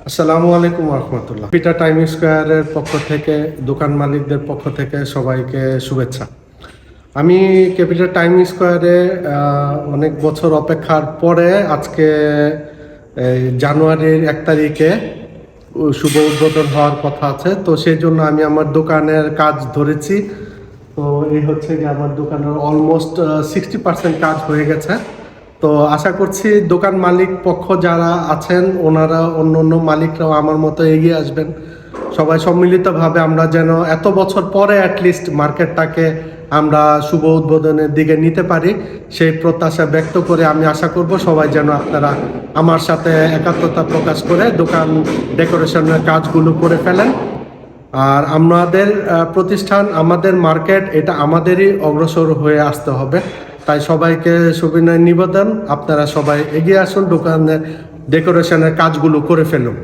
আসসালামু আলাইকুম রহমতুল্লাহ পিটা টাইম স্কোয়ারের পক্ষ থেকে, দোকান মালিকদের পক্ষ থেকে সবাইকে শুভেচ্ছা। আমি ক্যাপিটাল টাইম স্কোয়ারে অনেক বছর অপেক্ষার পরে আজকে জানুয়ারির এক তারিখে শুভ উদ্বোধন হওয়ার কথা আছে। তো সেই জন্য আমি আমার দোকানের কাজ ধরেছি। তো এই হচ্ছে যে আমার দোকানের অলমোস্ট সিক্সটি পার্সেন্ট কাজ হয়ে গেছে। তো আশা করছি দোকান মালিক পক্ষ যারা আছেন, ওনারা, অন্য অন্য মালিকরাও আমার মতো এগিয়ে আসবেন। সবাই সম্মিলিতভাবে আমরা যেন এত বছর পরে অ্যাটলিস্ট মার্কেটটাকে আমরা শুভ উদ্বোধনের দিকে নিতে পারি, সেই প্রত্যাশা ব্যক্ত করে আমি আশা করব সবাই যেন আপনারা আমার সাথে একাত্মতা প্রকাশ করে দোকান ডেকোরেশনের কাজগুলো করে ফেলেন। আর আমাদের প্রতিষ্ঠান, আমাদের মার্কেট, এটা আমাদেরই অগ্রসর হয়ে আসতে হবে। তাই সবাইকে সুবিনয় নিবেদন। আপনারা সবাই এগিয়ে আসুন দোকানে ডেকোরেশনের কাজগুলো করে ফেলুন।